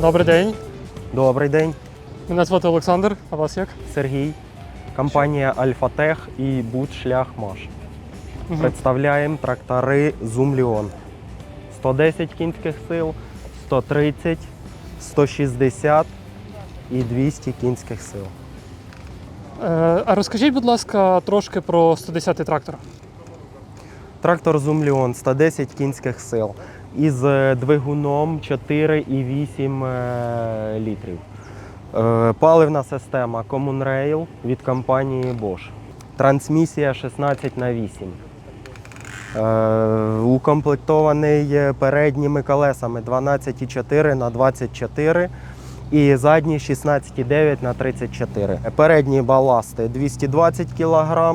Добрий день. Добрий день, Мене звати Олександр. А вас як? Сергій. Компанія Альфатех і Буд Шлях Маш. Мгм. Представляємо трактори Зумліон. 110 кінських сил, 130, 160 і 200 кінських сил. Е, а розкажіть, будь ласка, трошки про 110-й трактор. Трактор Зумліон 110 кінських сил із е, двигуном 4,8 е, літрів. Е, Паливна система Common Rail від компанії Bosch. Трансмісія 16 на 8. Е, Укомплектований передніми колесами 12,4 на 24 і задні 16,9 на 34. Передні баласти 220 кг,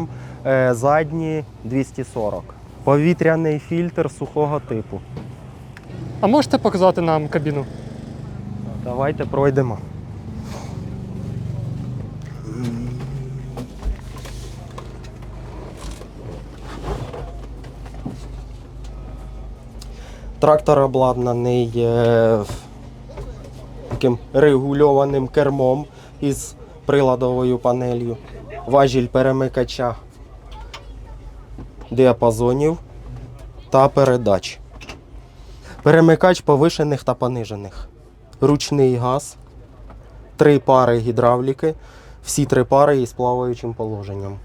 задні 240. Повітряний фільтр сухого типу. А можете показати нам кабіну? Давайте пройдемо. Трактор обладнаний е, таким регульованим кермом із приладовою панелью, важіль перемикача діапазонів та передач. Перемикач повишених та понижених. Ручний газ, три пари гідравліки, всі три пари із плаваючим положенням.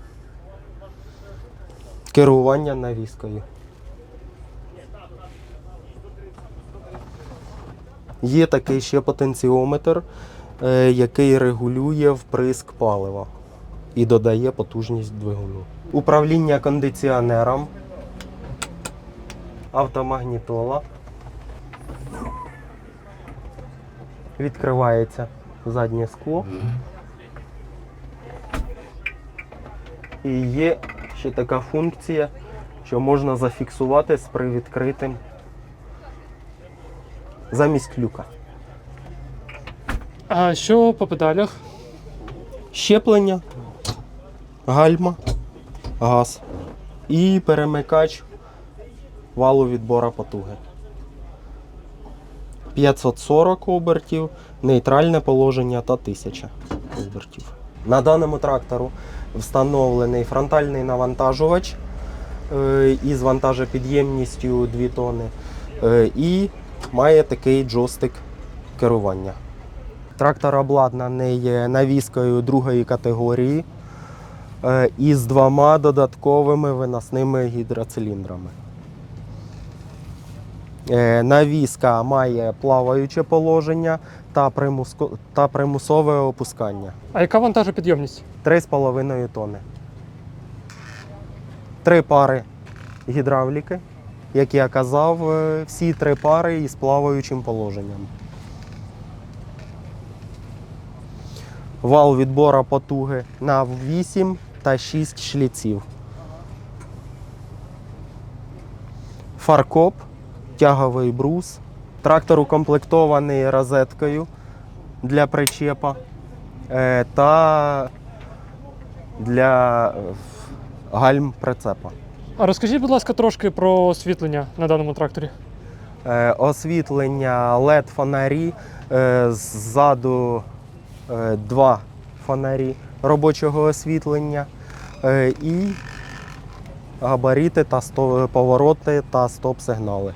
Керування навіскою. Є такий ще потенціометр, е, який регулює вприск палива і додає потужність двигуну. Управління кондиціонером, автомагнітола. Відкривається заднє скло. І є ще така функція, що можна зафіксувати з привідкритим замість люка. А що по педалях? Щеплення, гальма, газ і перемикач валу відбора потуги. 540 обертів, нейтральне положення та 1000 обертів. На даному трактору встановлений фронтальний навантажувач е, із вантажопідємністю 2 тонни е, і має такий джойстик керування. Трактор обладнаний навіскою другої категорії е, із двома додатковими виносними гідроциліндрами. Е, Навіска має плаваюче положення та, примуско- та примусове опускання. А яка вантажопідйомність? 3,5 тонни. Три пари гідравліки. Як я казав, е, всі три пари із плаваючим положенням. Вал відбора потуги на 8 та 6 шліців. Фаркоп, тяговий брус. Трактор укомплектований розеткою для причепа е, та для е, гальм прицепа. А розкажіть, будь ласка, трошки про освітлення на даному тракторі. Е, Освітлення LED фонарі, ззаду два фонарі робочого освітлення і габарити та повороти та стоп-сигнали.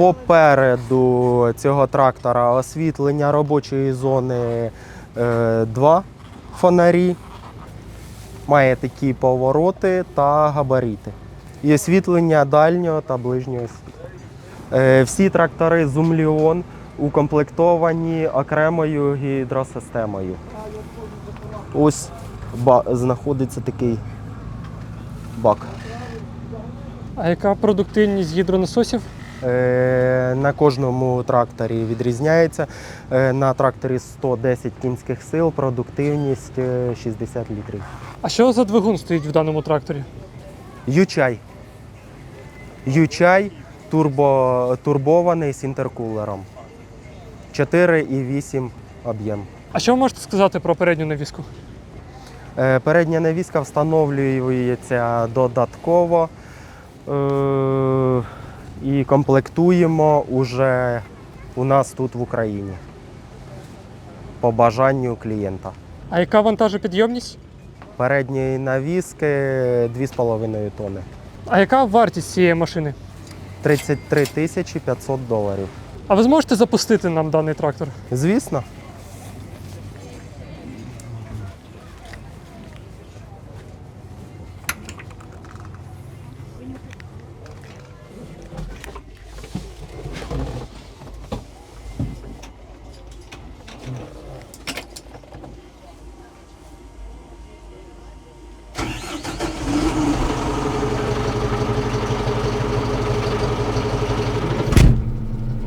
Попереду цього трактора освітлення робочої зони е, два фонарі. Має такі повороти та габарити. І освітлення дальнього та ближнього світла. Е, Всі трактори Зумліон укомплектовані окремою гідросистемою. Ось знаходиться такий бак. А яка продуктивність гідронасосів? Е, На кожному тракторі відрізняється. Е, На тракторі 110 кінських сил, продуктивність е, 60 літрів. А що за двигун стоїть в даному тракторі? Ючай. Ючай турбо, турбований з інтеркулером. 4,8 об'єм. А що ви можете сказати про передню навіску? Е, Передня навіска встановлюється додатково е, і комплектуємо уже у нас тут в Україні. по бажанню клієнта. А яка вантажопідйомність? Передньої навіски 2,5 тонни. А яка вартість цієї машини? 33 тисячі 500 доларів. А ви зможете запустити нам даний трактор? Звісно.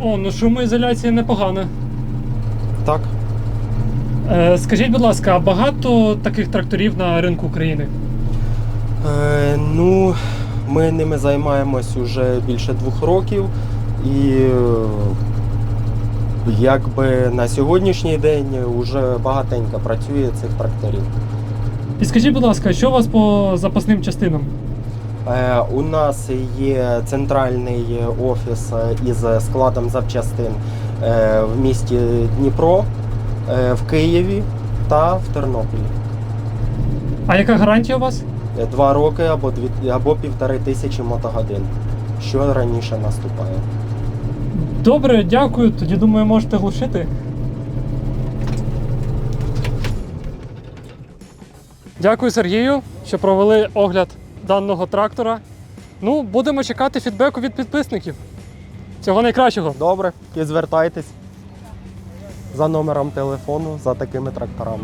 О, ну шумоізоляція непогана. Так. Е, скажіть, будь ласка, а багато таких тракторів на ринку України? Е, ну, ми ними займаємось уже більше двох років. І якби на сьогоднішній день вже багатенько працює цих тракторів. І скажіть, будь ласка, що у вас по запасним частинам? Е, У нас є центральний офіс із складом запчастин е, в місті Дніпро, е, в Києві та в Тернополі. А яка гарантія у вас? Е, Два роки або дві або півтори тисячі мотогодин, що раніше наступає. Добре, дякую. Тоді думаю, можете глушити. Дякую Сергію, що провели огляд даного трактора. Ну, будемо чекати фідбеку від підписників. Всього найкращого. Добре, і звертайтесь за номером телефону за такими тракторами.